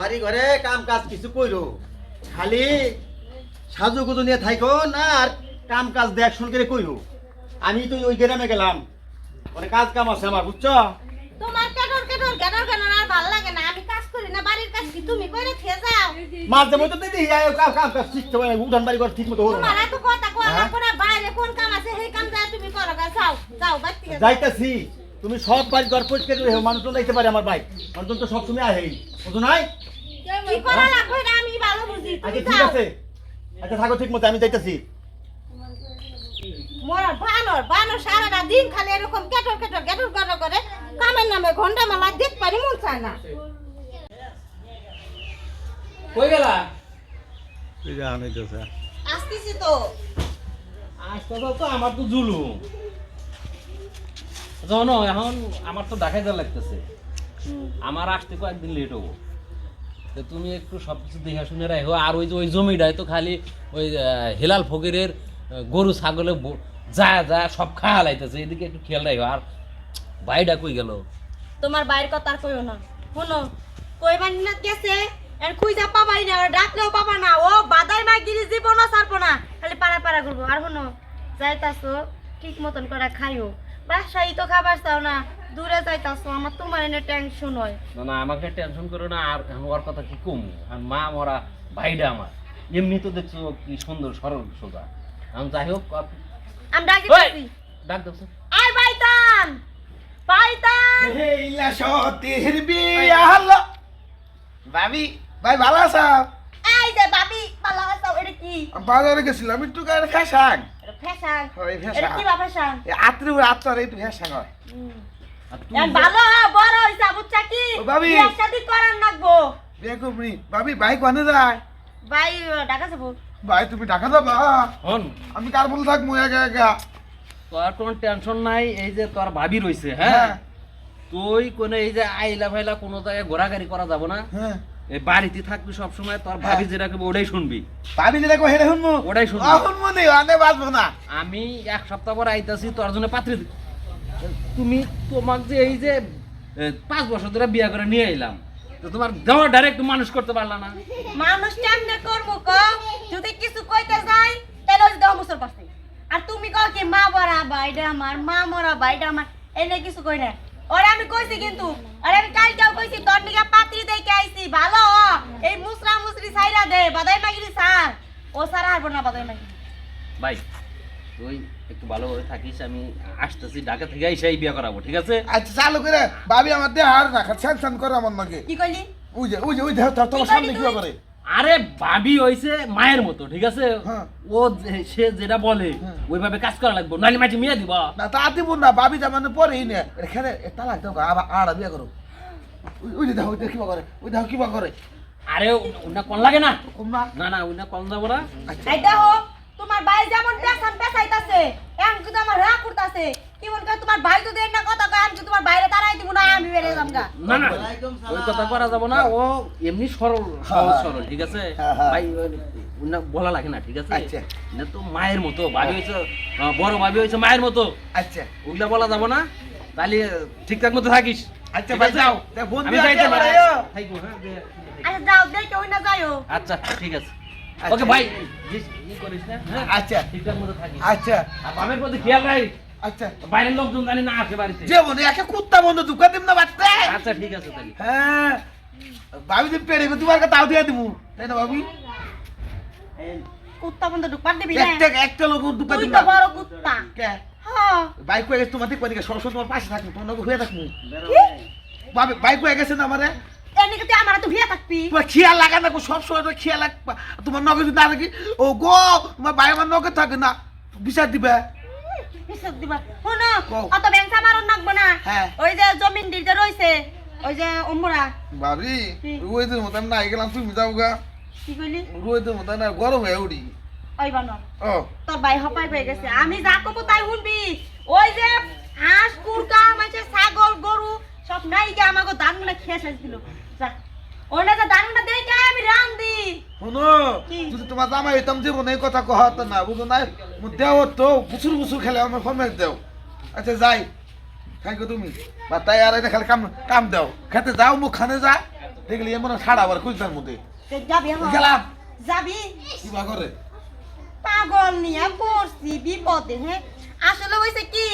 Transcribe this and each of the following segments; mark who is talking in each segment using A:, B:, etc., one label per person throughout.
A: বাড়ি ঘরে কাম কাজ কিছু কইরো? খালি সাজু গুজু নিয়ে থাইকো না আর কাম কাজ দেখ শুন করে কইরো? আমি তো ওই গ্রামে গেলাম। অনেক কাজ কাম আছে আমার বুঝছ?
B: তোমার আর ভালো লাগে না। আমি কাজ করি না বাড়ির কাজ কি তুমি কইরে খেয়ে যাও?
A: মাঝে মধ্যে দিদি কাম কাম কাজ শিখতে হয় উঠান বাড়ি ঘর ঠিক মতো হলো
B: তোমার এত কথা কয়
A: হ্যাঁ?
B: না করে বাইরে কোন কাম আছে সেই কাম যায় তুমি করো গা যাও যাও বাড়ি
A: যাইতাছি। তুমি সব বাড়ি ঘর পরিষ্কার করে মানুষজন যাইতে পারে আমার ভাই মানুষজন তো সব সময় আহেই। বুঝো নাই?
B: কি করা লাগবে এটা আমি ভালো বুঝি
A: আচ্ছা ঠিক আছে। আচ্ছা থাকো ঠিক মতো আমি যাইতাছি।
B: মোর বানর বানর সারাটা দিন খালি এরকম কেটর কেটর কেটর কেটর করে কামের নামে ঘণ্টা মালা দেখ পারি মন চায় না।
C: কই গেলা?
B: আসতেছি তো।
C: আসতে তো আমার তো জুলুম জানো এখন আমার তো ঢাকায় যা লাগতেছে। আমার আসতে কয়েকদিন লেট হব। তো তুমি একটু সব কিছু দেখে শুনে রাখো। আর ওই যে ওই জমিটায় তো খালি ওই হেলাল ফকিরের গরু ছাগলে যা যা, সব খাওয়া লাইতেছে এদিকে একটু খেয়াল রাখো। আর বাইটা কই গেল?
B: তোমার বাইরের কথা আর কইও না। শোনো, কইবার না গেছে আর খুঁজা পাবাই না, আর ডাকলেও পাবা না। ও বাদাই মা গিরি জীবনও ছাড়বো না। খালি পাড়া পাড়া করব আর শোনো, যাইতাছো, ঠিক মতন করে খাইও। বাসাই তো খাবার চাও না দূরে যাইতাছো আমার তোমার এনে টেনশন হয়।
C: না না আমাকে টেনশন করো না আর ওর কথা কি কম? আর মা মরা ভাইটা আমার এমনি তো দেখছ কি সুন্দর সরল সোজা এখন যাই হোক
B: আমি ডাকি! দিছি
C: ডাক দেখছ
B: আয় বাইতান! বাইতান!
D: এইলা সতীর বিয়া হলো ভাবি ভাই ভালো আছো?
B: এই যে বাবি পালা আসাও এটা কি?
D: বাজারে গেছিলাম একটু
B: এটা কি বা
D: আত্রি হয়।
C: আর তুমি
B: এখন
C: যে-
B: ভালো বড় হইছে বুঝছা কি?
D: বাবি।
B: বিয়ার শাদি করার লাগবো।
D: বিয়ে করবি ভাবি ভাই কোনে যায়?
B: ভাই ঢাকা যাব।
D: ভাই তুমি টাকা দাবা
C: হন।
D: আমি কার বলে থাকব একা একা?
C: তোর কোনো টেনশন নাই এই যে তোর ভাবি রইছে হ্যাঁ?
D: হ্যাঁ।
C: তুই কোনো এই যে আইলা ফাইলা কোনো জায়গায় ঘোরাঘুরি করা যাব না?
D: হ্যাঁ।
C: এই বাড়িতে থাকবি সব সময় তোর ভাবি যেটা করবে ওটাই শুনবি।
D: ভাবি যেটা কো হেরে শুনব?
C: ওটাই শুনবি।
D: শুনব নি অনেক বাঁচবো না।
C: আমি এক সপ্তাহ পর আইতাছি তোর জন্য পাত্রী তুমি তোমার যে এই যে পাঁচ বছর ধরে বিয়ে করে নিয়ে এলাম তো তোমার দেওয়া ডাইরেক্ট মানুষ করতে পারলা না।
B: মানুষ কেমনে করব ক? যদি কিছু কইতে যাই তাহলে ওই দেহ মুসর পাশে আর তুমি কও কি মা বড়া বাইডা আমার মা মরা বাইডা আমার এনে কিছু কই না। ওরে আমি কইছি কিন্তু আরে আমি কালকেও কইছি তোর নিকে পাত্রী দেখে আইছি ভালো এই মুসরা মুসরি সাইরা দে বাদাই মাগিরি সার ও সারা হারবো না বাদাই মাগিরি।
C: ভাই তুই একটু ভালোভাবে থাকিস আমি আসতেছি ঢাকা থেকে এসেই বিয়ে করাবো ঠিক আছে?
D: আচ্ছা চালু করে ভাবি আমার দেহ আর রাখা স্যান করে আমার নাকি
B: কি কইলি?
D: ওই যে ওই যে ওই দেহ তোমার
B: কি
D: সামনে কি করে
C: আরে ভাবি হইছে মায়ের মতো ঠিক আছে?
D: হ্যাঁ।
C: ও যে- সে যেটা বলে
D: হ্যাঁ।
C: ওইভাবে কাজ করা লাগবে নাইলে মাঝে মিয়া দিব।
D: না তা দিব না ভাবি যা মানে পরেই নে এখানে তালাক দাও আবার আর বিয়ে করো। ওই- ওই যে দেখো কিবা করে ওই দেখো কিবা করে।
C: আরে ওনা কোন লাগে না? না না ওনা কোন যাব না।
D: আচ্ছা।
B: এই দেখো তোমার ভাই যেমন পেছান পেছাইতাছে এখন কিন্তু আমার রাগ করতাছে কি করে তোমার ভাই যদি না কথা কয় আমি তোমার বাইরে তারাই দিব না আমি বেরিয়ে যাম গা।
C: না না। ওই কথা করা যাব না ও এমনি সরল সহজ সরল ঠিক আছে। ভাই বলা লাগে না ঠিক আছে। না তো মায়ের মতো ভাবি হয়েছে বড় ভাবি হয়েছে মায়ের মতো।
D: আচ্ছা।
C: ওগুলা বলা যাব না তাহলে ঠিকঠাক মতো থাকিস।
D: আচ্ছা
C: ঠিক
D: ভাই
C: আছে?
D: যাও।
C: আমি যাইতে পারি।
D: আইও।
C: থাইকো, হ্যাঁ,
B: আচ্ছা যাও দেখে ওই না যাইও।
C: আচ্ছা ঠিক আছে।
D: আচ্ছা।
C: ওকে ভাই ই করিস না হ্যাঁ?
D: আচ্ছা।
C: ঠিকঠাক মতো থাকিস।
D: আচ্ছা।
C: আর বাবার প্রতি খেয়াল রাখ
D: আচ্ছা।
C: বাইরের লোকজন জানি না বাড়িতে।
D: যে একে কুত্তা বন্ধু দুকা দিম না বাচ্চা
C: আচ্ছা ঠিক আছে তাহলে।
D: হ্যাঁ। ভাবি দিন পেরে তোমার কাছে তাও দিয়ে দিমু তাই না ভাবি?
B: কুত্তা বন্ধ ঢুকবার দিবি না?
D: একটা একটা লোক দুকা
B: তুই তো বড় কুত্তা।
D: কে?
B: হ্যাঁ।
D: বাইক গেছে তোমার দিক তোমার পাশে থাকব তোমার নগর হয়ে থাকব। ভাবি বাইক কয়ে গেছে না আমারে?
B: এনে তুই আমার তো ভিয়া থাকবি?
D: তোমার খেয়াল লাগা না সব সময় তো খেয়াল লাগ তোমার নগর যদি না ও গো তোমার ভাই আমার নগর থাকে না। বিচার দিবে।
B: হিসাব দিবা। শোনো অত ব্যাংসা মারন নাকবো না
D: হ্যাঁ।
B: ওই যে জমিন দিল রইছে ওই যে অম্বরা
D: ভাবি
B: কি?
D: রোহিতের মতন না গেলাম তুমি যাও গা
B: কি কইলি
D: রোহিতের মতন না গরম হয়ে উঠি
B: ওই বানর
D: ও
B: তোর ভাই হপাই পেয়ে গেছে। আমি যা কবো তাই শুনবি। ওই যে হাঁস কুরকা মাঝে ছাগল গরু সব নাই গিয়ে আমাকে দানগুলো খেয়ে শেষ দিল যা। ওটা যে দানগুলো দেখে আমি রান্ধি
D: শোনো
B: কি?
D: যদি তোমার জামাই হইতাম মনে এই কথা কহত না বুঝো নাই? মোর দেও তো বুসুর বুসুর খেলে আমার ফরমেশ দেও। আচ্ছা যাই। থাকো তুমি। বা তাই আর এটা খালি কাম কাম দাও। খেতে যাও মুখ খানে যা। দেখলি এমন সাড়া আবার খুলতার মধ্যে
B: তো যাবি
D: গেলাম।
B: যাবি।
D: কিবা করে
B: পাগল নিয়ে পড়ছি বিপদে হ্যাঁ আসলে হয়েছে কি?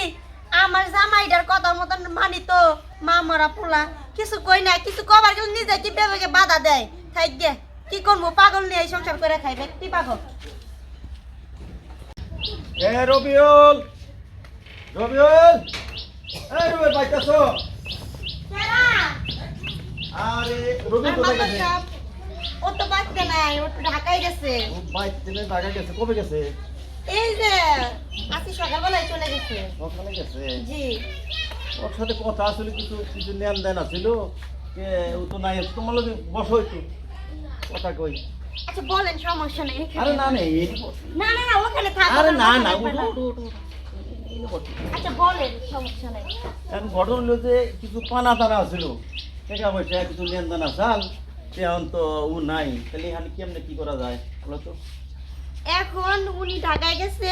B: আমার জামাইটার কথা মতন মানি তো মা পোলা। কিছু কই না কিছু কবার গেলে নিজে কি বেবেকে বাধা দেয়? থাক গে কি করব? পাগল নিয়ে এই সংসার করে খাইবে কি পাগল?
A: এ রবিউল রবিউল এ রবিউল বাইতাছো আরে রবিউল কোথায় গেছে?
B: ও তো বাঁচতে নাই ও তো ঢাকায় গেছে।
A: ও বাইতে ঢাকা গেছে কবে গেছে?
B: এই যে আজকে সকালবেলায় চলে গেছে।
A: ওখানে গেছে?
B: জি।
A: ওর সাথে কথা আসলে কিছু কিছু নেন দেন আছিল ও তো নাই তোমার লোক বসো একটু। কথা কই।
B: আচ্ছা বলেন সমস্যা নেই
A: আরে না এই
B: না না না ওখানে থাক
A: আরে না না উঠো উঠো উঠো এই যে বসো।
B: আচ্ছা বলেন সমস্যা নেই।
A: এখন ঘটনা হলো যে কিছু পানা টানা ছিল টাকা পয়সা কিছু লেনদেন আসাল। এখন তো ও নাই। তাহলে এখানে কেমনে কি করা যায় বলো তো?
B: এখন উনি ঢাকায় গেছে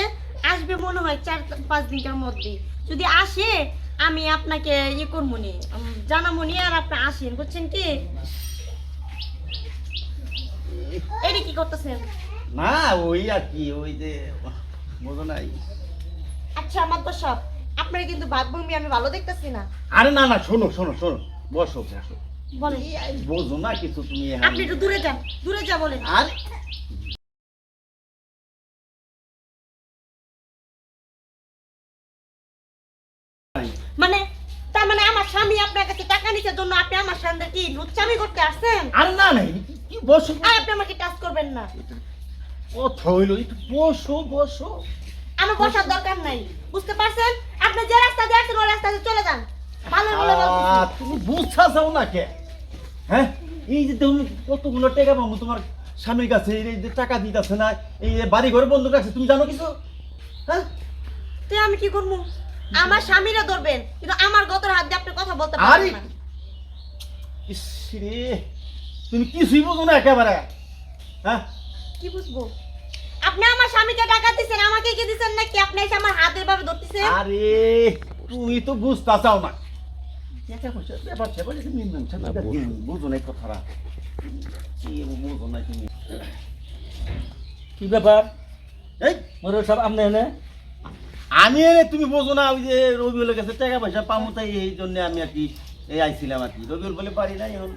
B: আসবে মনে হয় চার পাঁচ দিনের মধ্যে। যদি আসে আমি আপনাকে ইয়ে করব নি জানাব নি আর আপনি আসেন বুঝছেন কি? এটি কি করতেছেন?
A: না ওই আর কি ওই যে বোঝো নাই।
B: আচ্ছা আমার তো সব। আপনার কিন্তু ভাবভূমি আমি ভালো দেখতেছি না।
A: আরে না না শোনো শোনো শোনো বসো বসো।
B: বলেন।
A: বোঝো না কিছু তুমি
B: আপনি একটু দূরে যান দূরে যা বলেন।
A: আর
B: আপনার কাছে টাকা নিচের জন্য আপনি আমার সামনে কি লুচ্চামি করতে আসছেন?
A: আরে না না এই কি- বসো?
B: আর আপনি আমাকে টাচ করবেন না।
A: কথা হইল একটু বসো বসো।
B: আমার বসার দরকার নাই বুঝতে পারছেন? আপনি যে রাস্তা দিয়ে আসছেন ওই রাস্তা দিয়ে চলে যান। ভালো বলতেছি।
A: তুমি বুঝছা যাও না কে হ্যাঁ? এই যে তুমি কতগুলো টাকা পাবো তোমার স্বামীর কাছে এই যে টাকা দিতেছে না এই যে বাড়ি ঘরে বন্ধ রাখছে তুমি জানো কিছু? হ্যাঁ?
B: তো আমি কি করব? আমার স্বামীরা ধরবেন কিন্তু আমার গতর হাত দিয়ে আপনি কথা বলতে
A: আরে!
B: পারবেন না
A: তুমি কিছুই বোঝো না একেবারে। হ্যাঁ?
B: কি বুঝব? আপনি আমার স্বামীকে টাকা দিচ্ছেন আমাকে কি দিচ্ছেন নাকি? আপনি এসে আমার হাতের ভাবে ধরতেছেন?
A: আরে তুমি তো বুঝতে চাও না না কি না
E: কি ব্যাপার?
A: এই
E: মোর সব আমনে এনে
A: আমি এনে তুমি বোঝো না ওই যে রবিউলের কাছে টাকা পয়সা পাবো তাই এই জন্য আমি আর কি এই আইছিলাম আর কি। রবিউল বলে পারি নাই এখন।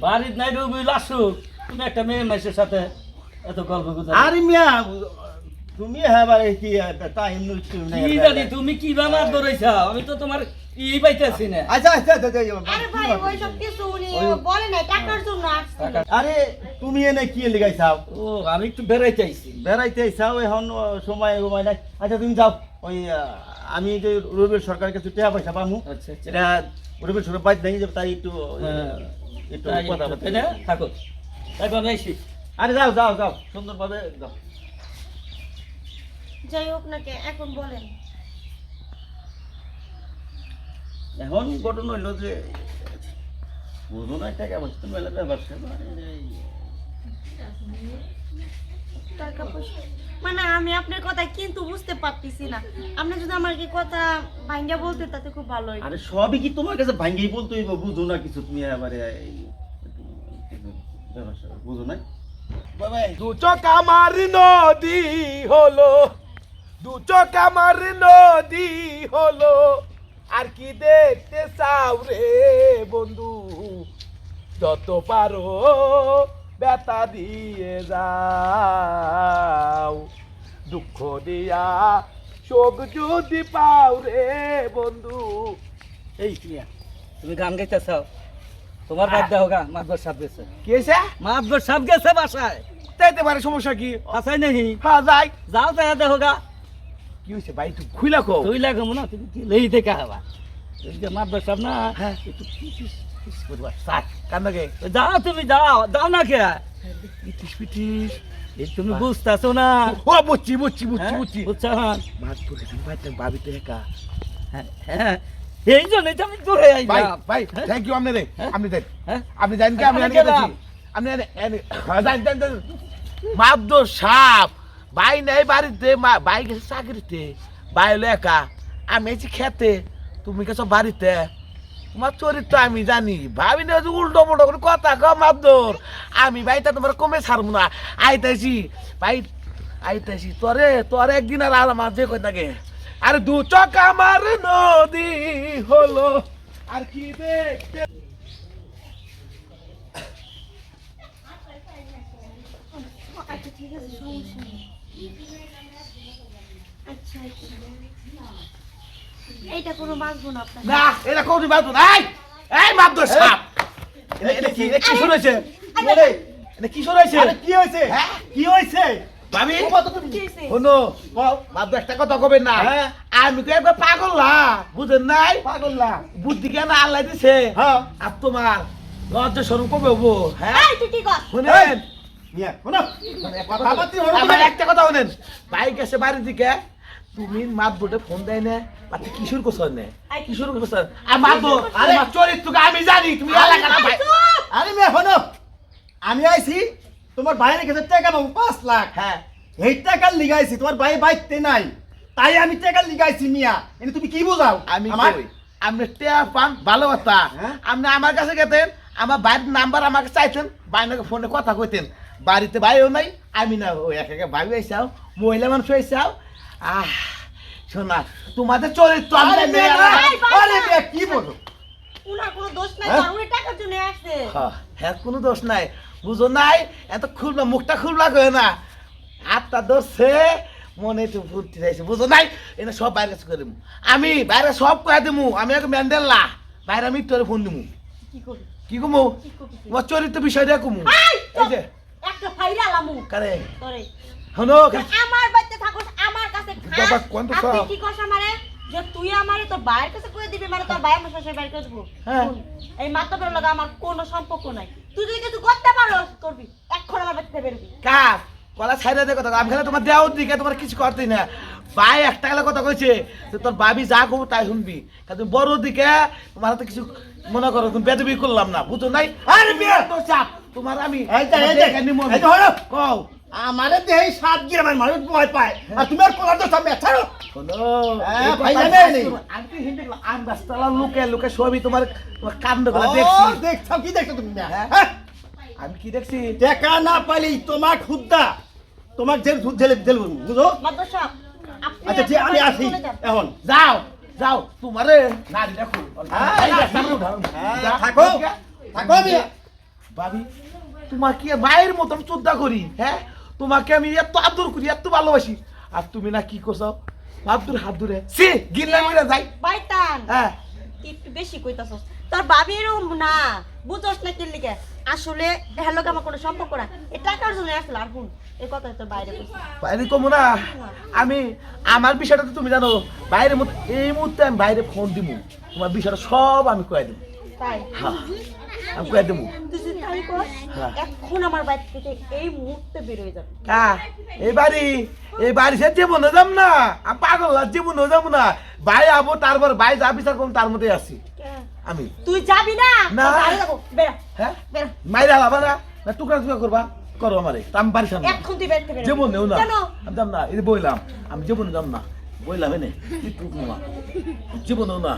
E: বাড়ির নাই রবি আসো। তুমি একটা মেয়ে মাসের সাথে এত গল্প করতে
A: আরে মিয়া তুমি হ্যাঁ বারে কি টাইম
E: কি জানি তুমি কি ধরেছ? আমি তো তোমার ই পাইতেছি না।
A: আচ্ছা আচ্ছা আচ্ছা,
B: আরে ভাই ওই সব কিছু উনি বলে নাই টাকার জন্য
A: আরে তুমি এনে কি লিগাইছাও
E: ও আমি একটু বেড়াই চাইছি
A: বেড়াইতে চাও এখন সময় সময় নাই আচ্ছা তুমি যাও ওই আমি যে সরকারের কাছে টাকা পয়সা পাবো
E: আচ্ছা
A: এটা রবিউল সরকার বাইক নাই যে তাই একটু
E: হ্যাঁ।
A: একটু কথা বলতে
E: থাকো। তাই
A: আরে যাও যাও যাও সুন্দরভাবে যাও।
B: যাই হোক না কে এখন বলেন।
A: এখন ঘটনা হইল যে বুঝো না টাকা পয়সা মেলা ব্যাপার
B: টাকা পয়সা? মানে আমি আপনার কথা কিন্তু বুঝতে পারতেছি না। আপনি যদি আমাকে কথা ভাঙ্গা বলতে তাতে খুব ভালো হয়
A: আরে সবই কি তোমার কাছে ভাঙ্গেই বলতে হইব? বুঝো না কিছু তুমি এবারে বুঝো না
D: দু চোখ আমার নদী হলো দু চোখ আমার নদী হলো। আর কি দেখতে চাও রে বন্ধু? যত পারো ব্যথা দিয়ে যাও। দুঃখ দিয়া শোক যদি পাও রে বন্ধু।
E: এই কিয়া তুমি গান গাইতে চাও তোমার বাদ দাও গা মাতবর সাপ গেছে।
D: কি হয়েছে
E: মাতবর সাপ গেছে বাসায়।
D: তাইতে পারে সমস্যা কি?
E: বাসায় নেই
D: হ্যাঁ যাই।
E: যাও তাই দেখো গা।
D: কি হয়েছে ভাই তুই খুইলা কো
E: লাগো না তুমি কি লেই থেকে হবা এই যে সাপ না
D: হ্যাঁ।
E: একটু করবা
D: কান্দাকে
E: যাও তুমি যাও যাও না কে
D: পিটিস পিটিস
E: এই তুমি বুঝতেছো না
D: ও বুঝছি বুঝছি বুঝছি
E: হ্যাঁ?
D: বুঝছি
E: বুঝছ হ্যাঁ?
D: মাছ তোকে তুমি ভাই তুমি ভাবি তো একা
E: হ্যাঁ হ্যাঁ এই জন্যই তো আমি দূরে
D: ভাই
E: আইলাম
D: ভাই
E: হ্যাঁ?
D: থ্যাংক ইউ আপনি রে? আপনি দেন
E: হ্যাঁ?
D: আপনি জানেন কি। আপনি জানেন জানেন জানেন মাদ্দ সাপ ভাই নেই বাড়িতে ভাই গেছে চাকরিতে ভাই হলো একা। আমি এসে খেতে, তুমি গেছো বাড়িতে। তোমার চরিত্র আমি জানি। ভাবি না উল্টো পুল্টো করে কথা কম মাদর আমি ভাইটা তোমার কমে ছাড়বো না। আইতাছি ভাই আইতাছি তোরে তোরে একদিন আর আমার যে কই থাকে? আরে দু চক আমার নদী হলো। আর কি দেখতে
B: আচ্ছা ঠিক আছে, সমস্যা নেই। এইটা কোনো বাঁচবো না আপনার
D: না এটা কোন বাদ নাই এই মাদর সাপ। এটা এটা কি এটা কি শুরু হয়েছে? এটা কি শুরু হয়েছে?
A: কি হয়েছে?
D: হ্যাঁ?
A: কি হয়েছে?
D: ভাবি?
A: ও বাবা, তুমি।
B: কি হয়েছে?
D: শোনো মাদর একটা কথা কবেন না।
A: হ্যাঁ।
D: আমি তো একবার পাগল না বুঝেন নাই?
A: পাগল না।
D: বুদ্ধি কেন আল্লাহ দিছে?
A: হ্যাঁ।
D: আর তোমার লজ্জা সরম কবে হব? হ্যাঁ? শুনেন আমার একটা কথা শুনেন বাইক এসে বাড়ির দিকে তুমি মাত বোটে ফোন দেয় না কিশোর কোসর নে কিশোর কোসর আর চরিত্রকে আমি জানি তুমি
A: আরে, মেয়ে শোনো। আমি আইছি তোমার বাইরে কাছে টাকা পাবো পাঁচ লাখ।
D: হ্যাঁ।
A: এই টাকা লিগাইছি তোমার ভাই বাইতে নাই। তাই আমি টাকা লিগাইছি মিয়া। এনে তুমি কি বোঝাও?
D: আমি
A: আমার
D: আপনি টেয়া পান ভালো কথা।
A: হ্যাঁ?
D: আপনি আমার কাছে গেতেন আমার বাড়ির নাম্বার আমাকে চাইতেন বাইনাকে ফোনে কথা কইতেন। বাড়িতে ভাইও নাই আমি না ওই এক একে ভাবি আইসাও মহিলা মানুষ আইসাও আহ শোনা তোমাদের চরিত্র
A: আরে কি বলো?
B: উনার কোনো দোষ নাই
A: হ্যাঁ?
B: টাকার জন্য আসছে।
D: হ্যাঁ, হ্যাঁ কোনো দোষ নাই। বুঝো নাই এত খুলবা মুখটা খুলবা কয়ে না। আটটা ধরছে মনে একটু ফুর্তি চাইছে বুঝো নাই এটা সব বাইরে করে আমি বাইরে সব কয়ে দিমু আমি এক ম্যান্ডেল্লা বাইরে আমি তোরে ফোন দিমু।
B: কি করবি
D: কি কমু? তোমার চরিত্র বিষয়টা কমু।
B: এই
D: যে
B: একটা ফাইরা লামু।
D: কারে
B: তোরে
D: হনো
B: আমার বাড়িতে থাকোস আমার কাছে খাস।
D: বাবা, কোন তো
B: আর তুই
D: সব?
B: কি করছ আমারে? যে তুই আমারে তোর ভাইয়ের কাছে কই দিবি মানে তোর বাইরে করে দেবো
D: হ্যাঁ।
B: এই মাতবের লগে আমার কোনো সম্পর্ক নাই। তুই যদি কিছু করতে পারো করবি। এখন আমার বেরবি।
D: কার? কলা ছাইরা দে কথা। আমি খালি তোমার দেওয়ার দিকে তোমার কিছু করতেই না। ভাই একটা গেলে কথা কইছে যে তোর ভাবি যা কবো তাই শুনবি কারণ তুমি বড় দিকে তোমার হাতে কিছু মনে করো তুমি বেদবি করলাম না বুঝো নাই আরে বিয়ে তো চাপ তোমার আমি দেখে আমি।
A: এই যে, হলো।
D: কও
A: আমারে দেহে সাত গিয়ে আমার মানুষ ভয় পায় আর তুমি আর কোলার তো সামনে ছাড়ো
D: শোনো,
A: হ্যাঁ।
D: আমি রাস্তালা লোকে লোকে সবই তোমার কাণ্ড দেখছি
A: দেখছ কি দেখছ তুমি?
D: হ্যাঁ?
A: হ্যাঁ?
D: আমি কি দেখছি
A: টাকা না পাইলেই তোমার খুদ্দা তোমার জেল জেলে জেল বুঝো
B: মাদ্রাস
A: আচ্ছা ঠিক আমি আসি। এখন।
D: যাও যাও। তোমারে নারী দেখো।
A: হ্যাঁ। হ্যাঁ, থাকো। থাকো আমি।
D: ভাবি তোমার কি মায়ের মতন শ্রদ্ধা করি হ্যাঁ? তোমাকে আমি এত আদর করি এত ভালোবাসি। আর তুমি না কি করছ ধরে হাত ধরে সি গিল্লা মিলে যাই।
B: বাইতান।
D: হ্যাঁ।
B: একটু বেশি কইতাছস। তোর ভাবি এরকম না। বুঝছস না কি লিগে আসলে হ্যালো আমার কোনো সম্পর্ক না এ টাকার জন্য আসলে আর বাইরে
D: কমু না। আমি আমার বিষয়টা তো তুমি জানো বাইরে এই মুহূর্তে আমি বাইরে ফোন দিমু। তোমার বিষয়টা সব আমি কয়ে দেবো আমি কয়ে দেবো।
B: এখন আমার বাড়ি থেকে এই মুহূর্তে বের যাবে।
D: কা এই বাড়ি এই বাড়ি সে জীবনে যাম না। আমি পাগল না জীবনে যাব না। ভাই আবো তারপর ভাই যা বিচার করুন তার মধ্যে আছি। আমি।
B: তুই যাবি না?
D: না। হ্যাঁ? মাইরা না না টুকরা টুকরা করবা। করো আমারে তা আমি বাড়ি সামনে।
B: এখন তুই বের থেকে
D: জীবন নেও না।
B: কেন?
D: আমি যাম না এই বইলাম আমি জীবনে যাম না। বইলাম এনে জীবনেও না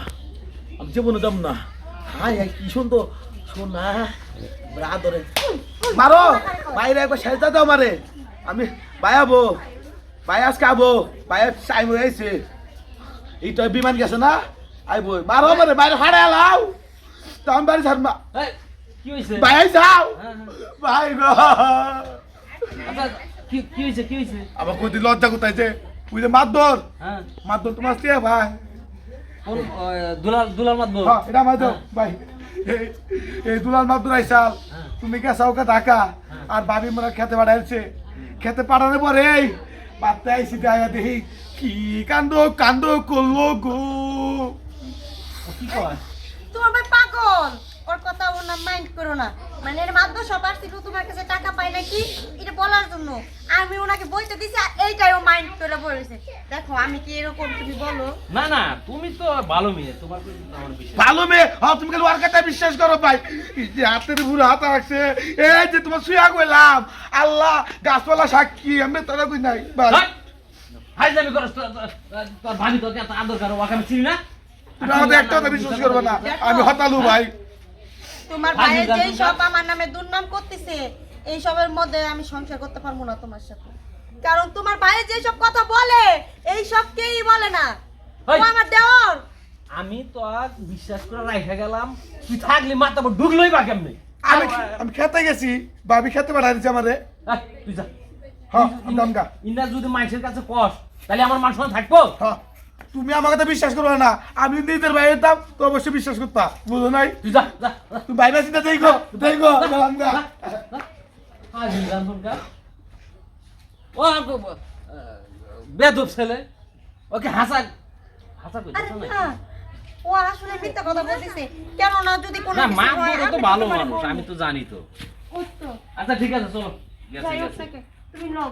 D: আমি জীবনে যাম না। হাই হাই কি সুন্দর। শোনা আদরে মারো বাইরে একবার সাইজা দাও মারে আমি ভাই আজকে আবো ভাই চাইব আইছে এই তো বিমান গেছে না? আইব মারো মারে বাইরে হাড়ে লাও তো আমি বাড়ি ছাড় মা
C: এই, কি
D: ভাই যাও।
C: হ্যাঁ, হ্যাঁ।
D: ভাই গো।
C: আচ্ছা কি কি কি
D: লজ্জা কোথায় যে? ওই যে মাদর
C: হ্যাঁ।
D: মাদর তোমার স্ত্রী ভাই?
C: কোন দুলাল দুলাল মাতবো
D: হ্যাঁ এটা মাদর ভাই। এই এই দুলাল মাদর আইসাল।
C: হ্যাঁ।
D: তুমি কা ঢাকা? আর বাবি মোরা খেতে পাঠাইছে খেতে পাঠানোর পরে এই বাচ্চা আইসি দেখা দেখি। কি কান্দ কান্দ করল গো। কি কয়?
B: তোমার ভাই পাগল। ওর কথা ও না মাইন্ড করো না। মানে এর মাধ্যমে সব আসছিল তোমার কাছে টাকা পাই নাকি? এটা বলার জন্য। আমি ওনাকে বইতে দিছি আর এইটাই ও মাইন্ড করে বলেছে। দেখো আমি কি এরকম তুমি বলো।
C: না না তুমি তো ভালো মেয়ে তোমার প্রতি তো আমার বিশ্বাস
D: ভালো মেয়ে? হ্যাঁ তুমি খালি ওর কথা বিশ্বাস করো ভাই। এই যে হাতের বুড়ো হাত রাখছে এই যে তোমার শুয়া গেলাম। আল্লাহ গাছপালা সাক্ষী আমি তোরা কই নাই ভাই।
C: হাই যাবি করস তোর ভাবি তোকে এত আদর করো ওকে আমি চিনি না।
D: তুমি আমাদের একটা কথা বিশ্বাস করবে না। আমি হতালু ভাই।
B: তোমার ভাইয়ের যেই সব আমার নামে দুর্নাম করতেছে এই সবের মধ্যে আমি সংসার করতে পারব না তোমার সাথে। কারণ তোমার ভাইয়ের যেই সব কথা বলে এই সব কেই বলে না। ও আমার দেওর।
C: আমি তো আর বিশ্বাস করে রাইখা গেলাম। তুই থাকলি মাথা ঢুকলোই বা কেমনে?
D: আমি আমি খেতে গেছি ভাবি খেতে পাঠাই দিচ্ছে আমারে
C: তুই যা।
D: হ্যাঁ
C: ইন্দার যদি মানুষের কাছে কস তাহলে আমার মান সম্মান থাকব?
D: হ্যাঁ তুমি আমার কথা বিশ্বাস করবে না। আমি নিজের ভাইয়ের দাম তো অবশ্যই বিশ্বাস করতা বুঝো নাই?
C: তুই যা যা যা।
D: তুমি বাইরে চিন্তা দেখো দেখো
C: সরকার ও বেদব ছেলে। ওকে হাসা হাসা না
B: না। ও আসলে মিথ্যা কথা বলতেছে। কেন না যদি কোনো
C: না মা বড় তো
B: আমি
C: ভালো মানুষ আমি তো জানি তো। আচ্ছা ঠিক আছে চলো।
B: তুমি নাও।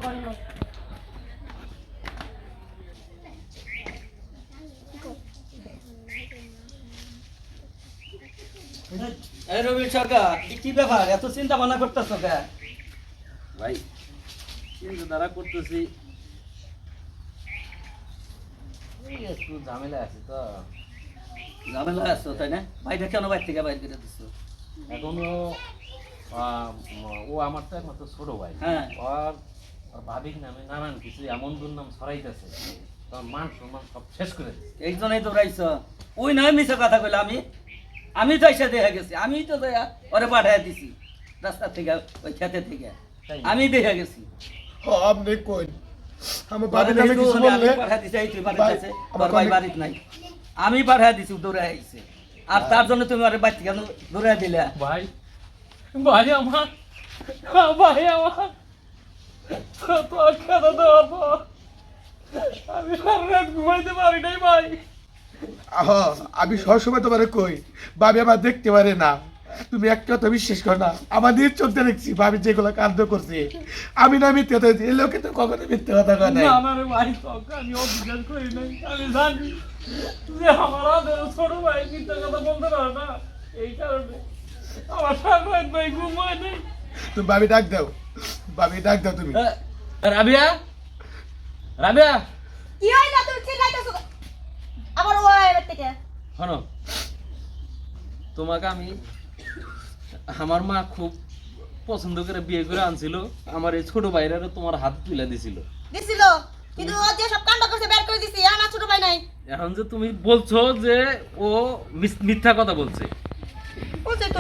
E: এই রবি সরকার কি- ব্যাপার? এত চিন্তা ভাবনা করতেছ কে
C: ভাই চিন্তা দ্বারা করতেছি। একটু ঝামেলা আছে তো।
E: ঝামেলা আছো তাই না? কেন বাইর থেকে বাইর করে দিচ্ছ
C: এখনও ও আমার তো একমাত্র ছোট ভাই।
E: হ্যাঁ।
C: আর ভাবিক নামে নানান কিছু এমন দুর্নাম ছড়াইতেছে তোর মান সম্মান সব শেষ করে দিচ্ছে
E: এই জন্যই তো রাইছ। ওই নয় মিছে কথা কইলে আমি? আমি তো এসে দেখে গেছি আমি তো দেয়া ওরে পাঠাই দিছি রাস্তা থেকে ওই খেতে থেকে। আমি দেখে গেছি।
D: আপনি কই? আমার ভাবি নামে কিছু
E: আমি
D: বললে
E: পাঠাই দিছি এই তুই
D: ভাই,
E: পাঠাইছে
D: আমার
E: ভাই
D: কমে-
E: নাই। আমি পাঠাই দিছি দৌড়ে আইছে। আর তার জন্য তুমি ওরে বাড়ি থেকে দৌড়ে দিলে?
C: ভাই ভাই আমার ভাই আমার। তোর খেতে দেওয়ার পর আমি সারা রাত ঘুমাইতে পারি নাই ভাই।
D: আহ, আমি সবসময় তোমারে কই বাবি আমার দেখতে পারে না। তুমি একটা কথা বিশ্বাস করো না আমার নিজ চোখতে দেখছি ভাবি যেগুলো কান্দ করছে। আমি না মিথ্যে কথা। এই লোকে তো কখনো মিথ্যে কথা কয়
C: না না রে ভাই আমি করি নাই আমি জানি। যে আমার আদর ছোট ভাই মিথ্যা কথা বলতে পারে না। এই কারণে আমার সারা ভাই ঘুম হয় নাই।
D: তুমি ভাবি ডাক দাও ভাবি ডাক দাও তুমি।
C: রাবিয়া? রাবিয়া?
B: কি হইল? তুমি চিল্লাইতেছো? আবার ও এবার থেকে।
C: তোমাকে আমি আমার মা খুব পছন্দ করে বিয়ে করে আনছিল আমার এই ছোট ভাইরারও তোমার হাত তুলে দিছিল।
B: দিছিল? কিন্তু ও যে সব কাণ্ড করছে বের করে দিছি আমার ছোট ভাই নাই।
C: এখন যে তুমি বলছো যে ও মিথ্যা কথা বলছে।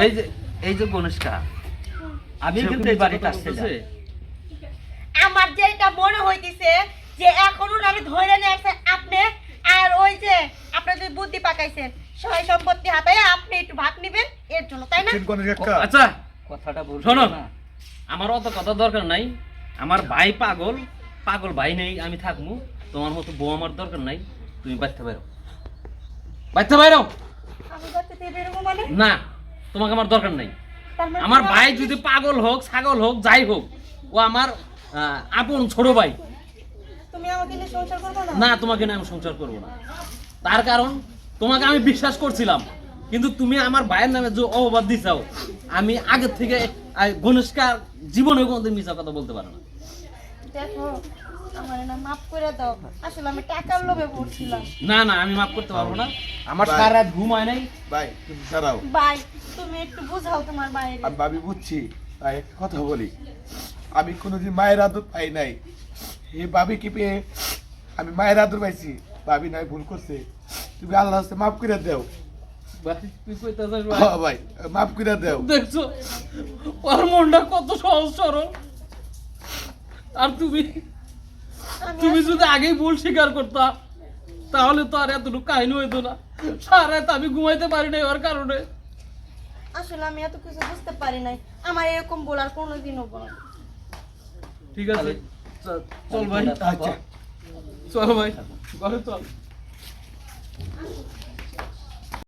C: এই যে এই যে গণেশকা
E: আমি কিন্তু এই বাড়িতে?
B: আমার যেটা মনে হইতেছে যে এখনও আমি ধরে নিয়ে আপনি আর ওই যে আপনি যদি বুদ্ধি পাকাইছেন সহায় সম্পত্তি হাতায় আপনি একটু ভাগ নিবেন এর জন্য তাই না?
C: আচ্ছা
E: কথাটা বলছো
C: শোনো
E: না।
C: আমার অত কথা দরকার নাই। আমার ভাই পাগল পাগল ভাই নেই আমি থাকব। তোমার মতো বউ আমার দরকার নাই তুমি বাচ্চা বাইরো। বাচ্চা বাইরো?
B: মানে?
C: না তোমাকে আমার দরকার নাই।
B: মানে
C: আমার ভাই যদি পাগল হোক ছাগল হোক যাই হোক ও আমার আপন ছোট ভাই।
B: তুমি আমাকে নিয়ে সংসার করবে না?
C: না তোমাকে নিয়ে আমি সংসার করব না। তার কারণ তোমাকে আমি বিশ্বাস করছিলাম। কিন্তু তুমি আমার ভাইয়ের নামে যে অপবাদ দিছাও আমি আগের থেকে গণেশকার জীবনে কোনোদিন মিশা কথা বলতে পারো না।
B: দেখো আমার না মাফ করে দাও। আসলে আমি টাকার লোভে পড়ছিলাম।
C: না না আমি মাফ করতে পারব না। আমার
D: ভাই।
C: সারা রাত ঘুম হয় নাই।
D: ভাই তুমি
B: ভাই তুমি একটু বুঝাও তোমার বাইরে
D: আমি ভাবি বুঝছি। তাই একটা কথা বলি। আমি কোনোদিন মায়ের আদর পাই নাই। এই ভাবি কি পেয়ে? আমি মায়ের আদর পাইছি। ভাবি নাই ভুল করছে। তুমি আল্লাহ হাতে মাফ করে দেও।
C: ভাই, ভাই?
D: হ্যাঁ মাফ করে দাও।
C: দেখছ? ওর মনটা কত সহজ সরল। আর তুমি
B: আমি
C: তুমি যদি আগেই ভুল স্বীকার করতা তাহলে তো আর এতটুকু কাহিনী হইতো না। সারা রাত আমি ঘুমাইতে পারি নাই ওর কারণে।
B: আসলে আমি এত কিছু বুঝতে পারি নাই। আমার এরকম বলার কোনোদিনও বলা
C: ঠিক আছে। চল ভাই
D: আচ্ছা।
C: চল ভাই ঘরে চল।